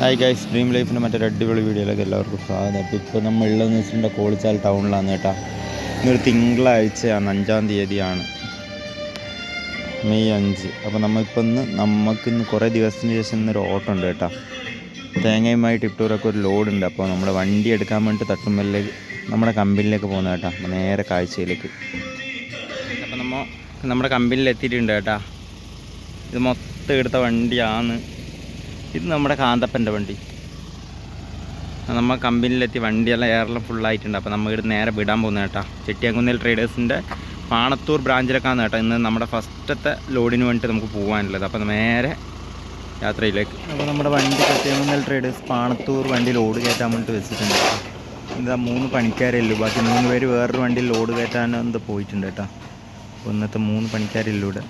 Hi guys dream ലൈഫിന്റെ മറ്റൊരു അടിപൊളി വീഡിയോയിലേക്ക് എല്ലാവർക്കും സ്വാഗതം. അപ്പോൾ ഇപ്പോൾ നമ്മൾ ഉള്ളതെന്ന് വെച്ചിട്ടുണ്ടെങ്കിൽ കോളിച്ചാൽ ടൗണിലാണ് കേട്ടോ. ഇന്നൊരു തിങ്കളാഴ്ചയാണ് അഞ്ചാം തീയതിയാണ്. മെയ് അഞ്ച്. അപ്പോൾ നമ്മളിപ്പോൾ ഇന്ന് നമുക്കിന്ന് കുറേ ദിവസത്തിന് ശേഷം ഇന്നൊരു ഓട്ടം ഉണ്ട് കേട്ടോ. തേങ്ങയുമായി ടിപ്റ്റൂറൊക്കെ ഒരു ലോഡുണ്ട് അപ്പോൾ നമ്മൾ വണ്ടി എടുക്കാൻ വേണ്ടിയിട്ട് തട്ടുമ്പലിലേക്ക് നമ്മുടെ കമ്പനിയിലേക്ക് പോകുന്നത് കേട്ടോ. നേരെ കാഴ്ചയിലേക്ക്. അപ്പോൾ നമ്മൾ നമ്മുടെ കമ്പനിയിൽ എത്തിയിട്ടുണ്ട് കേട്ടോ. ഇത് മൊത്തം എടുത്ത വണ്ടിയാണ്. ഇത് നമ്മുടെ കാന്തപ്പന്റെ വണ്ടി. നമ്മൾ കമ്പനിയിലെത്തി വണ്ടിയെല്ലാം എയറെല്ലാം ഫുള്ളായിട്ടുണ്ട് അപ്പോൾ നമ്മൾ ഇവിടെ നേരെ വിടാൻ പോകുന്ന കേട്ടോ. ചെട്ടിയാങ്കുന്നേൽ ട്രേഡേഴ്സിന്റെ പാണത്തൂർ ബ്രാഞ്ചിലേക്കാണ് കേട്ടോ ഇന്ന് നമ്മുടെ ഫസ്റ്റത്തെ ലോഡിന് വേണ്ടിയിട്ട് നമുക്ക് പോകാനുള്ളത് അപ്പോൾ നേരെ യാത്രയിലേക്ക്. അപ്പോൾ നമ്മുടെ വണ്ടി ചെട്ടിയാങ്കുന്നിൽ ട്രേഡേഴ്സ് പാണത്തൂർ വണ്ടി ലോഡ് കയറ്റാൻ വേണ്ടിയിട്ട് വെച്ചിട്ടുണ്ട് ഇതാ മൂന്ന് പണിക്കാരേ ഉള്ളൂ. ബാക്കി മൂന്ന് പേര് വേറൊരു വണ്ടിയിൽ ലോഡ് കയറ്റാൻ എന്താ പോയിട്ടുണ്ട് കേട്ടോ. ഇന്നത്തെ മൂന്ന് പണിക്കാരില്ലൂടെ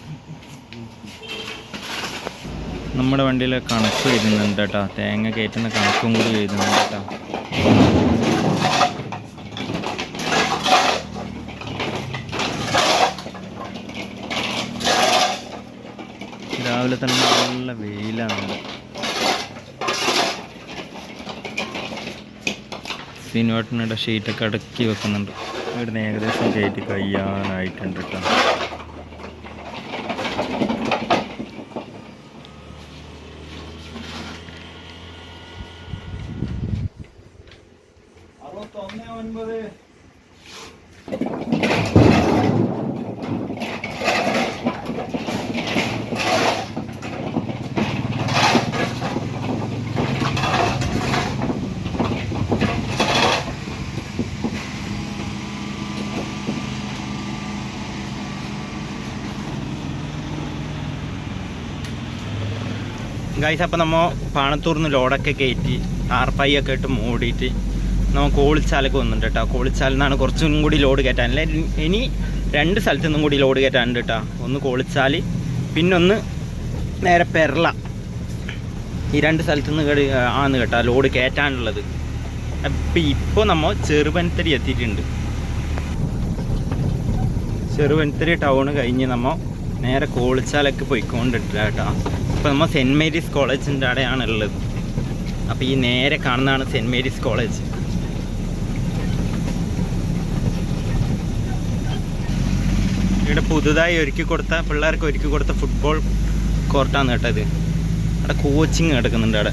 നമ്മുടെ വണ്ടിയിൽ കണക്ക് എഴുതുന്നുണ്ട് കേട്ടോ. തേങ്ങ കയറ്റുന്ന കണക്കും കൂടി എഴുതുന്നുണ്ട് കേട്ടോ. രാവിലെ തന്നെ നല്ല വെയിലാണ്. സിനിമട്ടിനിടെ ഷീറ്റൊക്കെ അടക്കി വെക്കുന്നുണ്ട്. ഇവിടുന്ന് ഏകദേശം കയറ്റി കഴിയാനായിട്ടുണ്ട് കേട്ടോ. ഗൈസ് അപ്പം നമ്മൾ പാണത്തൂർന്ന് ലോഡൊക്കെ കയറ്റി ആർപ്പായി ഒക്കെ ഇട്ട് മൂടിയിട്ട് നമ്മൾ ഓളിച്ചാലൊക്കെ വന്നിട്ടുണ്ട് കേട്ടോ. കോളിച്ചാലിൽ നിന്നാണ് കുറച്ചും കൂടി ലോഡ് കയറ്റാനില്ല? ഇനി രണ്ട് സ്ഥലത്തു നിന്നും കൂടി ലോഡ് കയറ്റാനുണ്ട് കേട്ടോ. ഒന്ന് കോളിച്ചാൽ പിന്നൊന്ന് നേരെ പെരള. ഈ രണ്ട് സ്ഥലത്തു നിന്ന് കേട് ആണ് കേട്ടോ ലോഡ് കയറ്റാനുള്ളത്. അപ്പം ഇപ്പോൾ നമ്മൾ ചെറുപനത്തരി എത്തിയിട്ടുണ്ട്. ചെറുപനത്തരി ടൗൺ കഴിഞ്ഞ് നമ്മൾ നേരെ കോളിച്ചാലൊക്കെ പോയിക്കൊണ്ടിട്ട് കേട്ടോ. ഇപ്പോൾ നമ്മൾ സെന്റ് മേരീസ് കോളേജിന്റെ അവിടെയാണ് ഉള്ളത് അപ്പോൾ ഈ നേരെ കാണുന്നതാണ് സെന്റ് മേരീസ് കോളേജ്. ഇവിടെ പുതുതായി ഒരുക്കി കൊടുത്ത പിള്ളേർക്ക് ഒരുക്കി കൊടുത്ത ഫുട്ബോൾ കോർട്ടാണ് കേട്ടോ ഇത്. അവിടെ കോച്ചിങ് നടക്കുന്നുണ്ട് അവിടെ.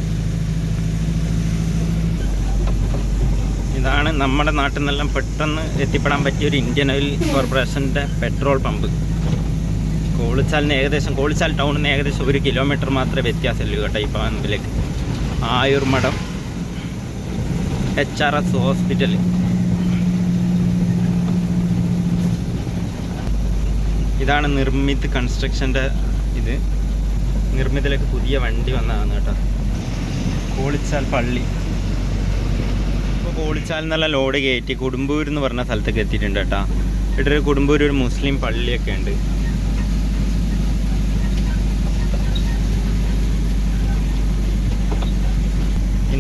ഇതാണ് നമ്മുടെ നാട്ടിൽ നിന്നെല്ലാം പെട്ടെന്ന് എത്തിപ്പെടാൻ പറ്റിയ ഒരു ഇന്ത്യൻ ഓയിൽ കോർപ്പറേഷന്റെ പെട്രോൾ പമ്പ് കോളിച്ചാലിന് ഏകദേശം കോളിച്ചാൽ ടൗണിൽ നിന്ന് ഏകദേശം ഒരു കിലോമീറ്റർ മാത്രമേ വ്യത്യാസമുള്ളൂ കേട്ടോ ഈ പമ്പിലേക്ക് Ayurmatham H R S hospital ഇതാണ് നിർമ്മിത് കൺസ്ട്രക്ഷന്റെ ഇത്. നിർമ്മിതിലേക്ക് പുതിയ വണ്ടി വന്നതാണ് കേട്ടോ. കോളിച്ചാൽ പള്ളി. ഇപ്പോൾ കോളിച്ചാൽ എന്നുള്ള ലോഡ് കയറ്റി കുടുംബൂർ എന്ന് പറഞ്ഞ സ്ഥലത്തേക്ക് എത്തിയിട്ടുണ്ട് കേട്ടോ. ഇവിടെ ഒരു കുടുംബൂർ ഒരു മുസ്ലിം പള്ളിയൊക്കെ ഉണ്ട്.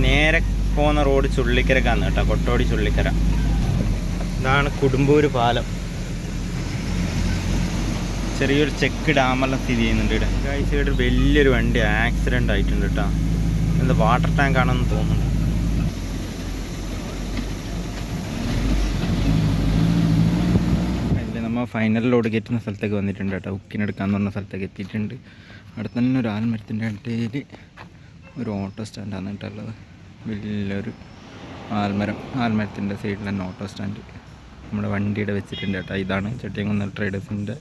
നേരെ പോകുന്ന റോഡ് ചുള്ളിക്കരക്കാണ് കേട്ടോ. കൊട്ടോടി ചുള്ളിക്കര. ഇതാണ് കുടുംബൂർ പാലം. ചെറിയൊരു ചെക്ക് ഡാമെല്ലാം സ്ഥിതി ചെയ്യുന്നുണ്ട് ഇവിടെ. ഇവിടെ ഒരു വലിയൊരു വണ്ടി ആക്സിഡന്റ് ആയിട്ടുണ്ട് കേട്ടോ എന്താ വാട്ടർ ടാങ്ക് ആണെന്ന് തോന്നുന്നു. അതിൽ നമ്മൾ ഫൈനൽ ലോഡ് കയറ്റുന്ന സ്ഥലത്തേക്ക് വന്നിട്ടുണ്ട് കേട്ടോ ഉക്കിനെടുക്കാന്ന് പറഞ്ഞ സ്ഥലത്തേക്ക് എത്തിയിട്ടുണ്ട്. അവിടെ തന്നെ ഒരു ആൽമരത്തിന്റെ ഇടയിൽ ഒരു ഓട്ടോ സ്റ്റാൻഡാണ് കേട്ടുള്ളത് വലിയൊരു ആൽമരം. ആൽമരത്തിന്റെ സൈഡിൽ തന്നെ ഓട്ടോ സ്റ്റാൻഡ് നമ്മുടെ വണ്ടിയുടെ വെച്ചിട്ടുണ്ട് കേട്ടോ ഇതാണ് ചട്ടിയങ്കുന്ന ട്രേഡേഴ്സിന്റെ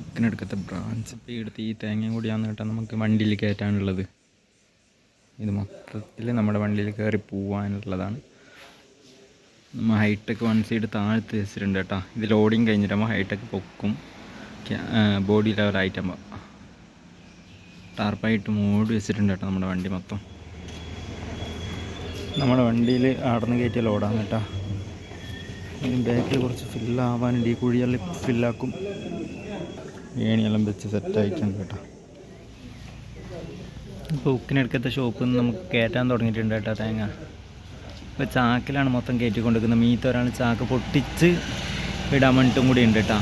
ഉക്കിനെടുക്കത്തെ ബ്രാഞ്ച് ഇപ്പോൾ എടുത്ത് ഈ തേങ്ങയും കൂടിയാന്ന് കേട്ടാൽ നമുക്ക് വണ്ടിയിൽ കയറ്റാനുള്ളത്. ഇത് മൊത്തത്തിൽ നമ്മുടെ വണ്ടിയിൽ കയറി പോവാനുള്ളതാണ്. നമ്മൾ ഹൈടെക് വൺ സൈഡ് താഴ്ത്ത് വെച്ചിട്ടുണ്ട് കേട്ടോ. ഇത് ലോഡിങ് കഴിഞ്ഞിട്ട് നമ്മൾ ഹൈടെക് പൊക്കും. ബോഡി ലെവൽ ആയിട്ടാകുമ്പോൾ ടാർപ്പായിട്ട് മൂടി വെച്ചിട്ടുണ്ട് കേട്ടോ നമ്മുടെ വണ്ടി മൊത്തം. നമ്മുടെ വണ്ടിയിൽ അടന്ന് കയറ്റിയ ലോഡാണ് കേട്ടോ. ബാക്കിൽ കുറച്ച് ഫില്ലാവാനുണ്ട് ഈ കുഴിയെല്ലാം ഫില്ലാക്കും ഏണിയെല്ലാം വെച്ച് സെറ്റ് ആയിട്ടുണ്ട് കേട്ടോ. ഇപ്പോൾ ഉക്കിനെടുക്കത്തെ ഷോപ്പിൽ നിന്ന് നമുക്ക് കയറ്റാൻ തുടങ്ങിയിട്ടുണ്ട് കേട്ടോ തേങ്ങ. ഇപ്പോൾ ചാക്കിലാണ് മൊത്തം കയറ്റിക്കൊണ്ടിരിക്കുന്നത് മീത്ത ഒരാൾ ചാക്ക് പൊട്ടിച്ച് ഇടാൻ വേണ്ടിയിട്ടും കൂടി ഉണ്ട് കേട്ടോ.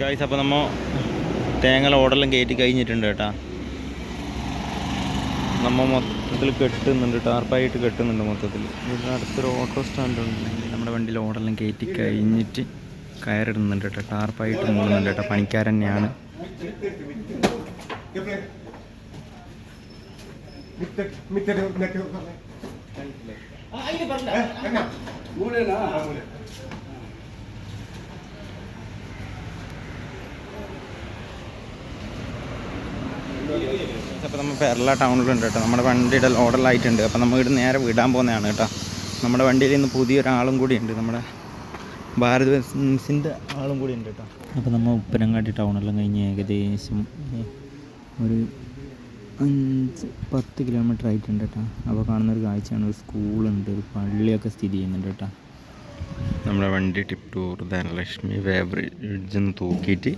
ഗായ്സ് അപ്പോൾ നമ്മൾ തേങ്ങ ഓടെല്ലാം കയറ്റി കഴിഞ്ഞിട്ടുണ്ട് കേട്ടാ. നമ്മൾ മൊത്തത്തിൽ കെട്ടുന്നുണ്ട് ടാർപ്പായിട്ട് കെട്ടുന്നുണ്ട് മൊത്തത്തിൽ. ഇവിടെ അടുത്തൊരു ഓട്ടോ സ്റ്റാൻഡ് ഉണ്ടെങ്കിൽ നമ്മുടെ വണ്ടിയിൽ ഓടെല്ലാം കയറ്റി കഴിഞ്ഞിട്ട് കയറിടുന്നുണ്ട് കേട്ടോ. ടാർപ്പായിട്ട് മൂടുന്നുണ്ട് കേട്ടോ. പണിക്കാരൻ തന്നെയാണ്. അപ്പോൾ നമ്മൾ പെരള ടൗണിലുണ്ട് കേട്ടോ. നമ്മുടെ വണ്ടിയുടെ ലോഡലായിട്ടുണ്ട് അപ്പോൾ നമ്മൾ ഇവിടെ നേരെ വിടാൻ പോകുന്നതാണ് കേട്ടോ. നമ്മുടെ വണ്ടിയിൽ ഇന്ന് പുതിയൊരാളും കൂടി ഉണ്ട്. നമ്മുടെ ഭാരത് ബെൻസിന്റെ ആളും കൂടി ഉണ്ട് കേട്ടോ. അപ്പോൾ നമ്മൾ ഉപ്പനങ്ങാടി ടൗണെല്ലാം കഴിഞ്ഞ് ഏകദേശം ഒരു അഞ്ച് പത്ത് കിലോമീറ്റർ ആയിട്ടുണ്ട് കേട്ടോ. അപ്പോൾ കാണുന്ന ഒരു കാഴ്ചയാണ്. ഒരു സ്കൂളുണ്ട്. ഒരു പള്ളിയൊക്കെ സ്ഥിതി ചെയ്യുന്നുണ്ട് കേട്ടോ. നമ്മുടെ വണ്ടി ടിപ്പ് ടൂർ ധനലക്ഷ്മി വേബ്രിഡ്ജ് എന്ന് തൂക്കിയിട്ട്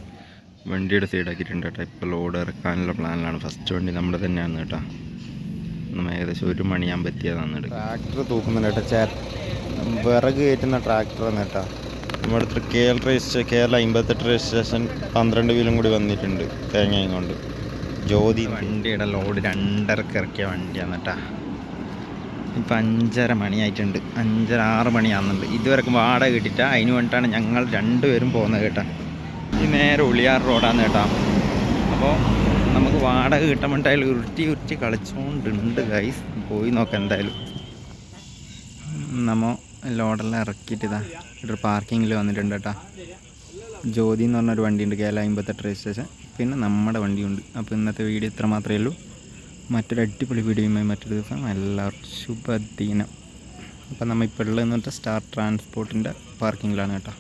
വണ്ടിയുടെ സൈഡാക്കിയിട്ടുണ്ട് കേട്ടോ. ഇപ്പോൾ ലോഡ് ഇറക്കാനുള്ള പ്ലാനിലാണ് ഫസ്റ്റ് വണ്ടി നമ്മുടെ തന്നെയാണ് കേട്ടോ. നമ്മൾ ഏകദേശം ഒരു മണിയാകുമ്പോൾ എത്തിയതാണ് ട്രാക്ടർ തൂക്കുന്നുണ്ട് കേട്ടോ. ചേ വിറക് കയറ്റുന്ന ട്രാക്ടറാണ് കേട്ടോ. നമ്മുടെ അടുത്ത് കേരള രജിസ്ട്രേ കേരള അമ്പത്തെട്ട് രജിസ്ട്രേഷൻ പന്ത്രണ്ട് വീലും കൂടി വന്നിട്ടുണ്ട് തേങ്ങയും കൊണ്ട് ജ്യോതി വണ്ടിയുടെ ലോഡ് രണ്ടരക്ക് ഇറക്കിയ വണ്ടിയാണ് കേട്ടോ. ഇപ്പം അഞ്ചര മണിയായിട്ടുണ്ട്. അഞ്ചര ആറ് മണിയാകുന്നുണ്ട് ഇതുവരെ വാടക കിട്ടിയിട്ട് അതിന് വേണ്ടിയിട്ടാണ് ഞങ്ങൾ രണ്ടുപേരും പോകുന്നത് കേട്ടോ. ഈ നേരെ ഉളിയാർ റോഡാണ് കേട്ടോ. അപ്പോൾ നമുക്ക് വാടക കിട്ടാൻ വേണ്ടി ഉരുട്ടി ഉരുട്ടി കളിച്ചുകൊണ്ടുണ്ട് ഗൈസ് പോയി നോക്കാം എന്തായാലും. നമ്മ ലോഡെല്ലാം ഇറക്കിയിട്ട് ഇതാ ഇവിടെ പാർക്കിങ്ങിൽ വന്നിട്ടുണ്ട് കേട്ടോ. ജ്യോതി എന്ന് പറഞ്ഞൊരു വണ്ടിയുണ്ട് കേരള അമ്പത്തെട്ട് രജിസ്ട്രേഷൻ. പിന്നെ നമ്മുടെ വണ്ടിയുണ്ട്. അപ്പോൾ ഇന്നത്തെ വീഡിയോ ഇത്ര മാത്രമേ ഉള്ളൂ. മറ്റൊരു അടിപൊളി വീഡിയോയുമായി മറ്റൊരു ദിവസം. എല്ലാവർക്കും ശുഭദിനം. അപ്പം നമ്മൾ ഇപ്പോൾ ഉള്ളതെന്ന് പറഞ്ഞാൽ സ്റ്റാർ ട്രാൻസ്പോർട്ടിന്റെ പാർക്കിങ്ങിലാണ് കേട്ടോ.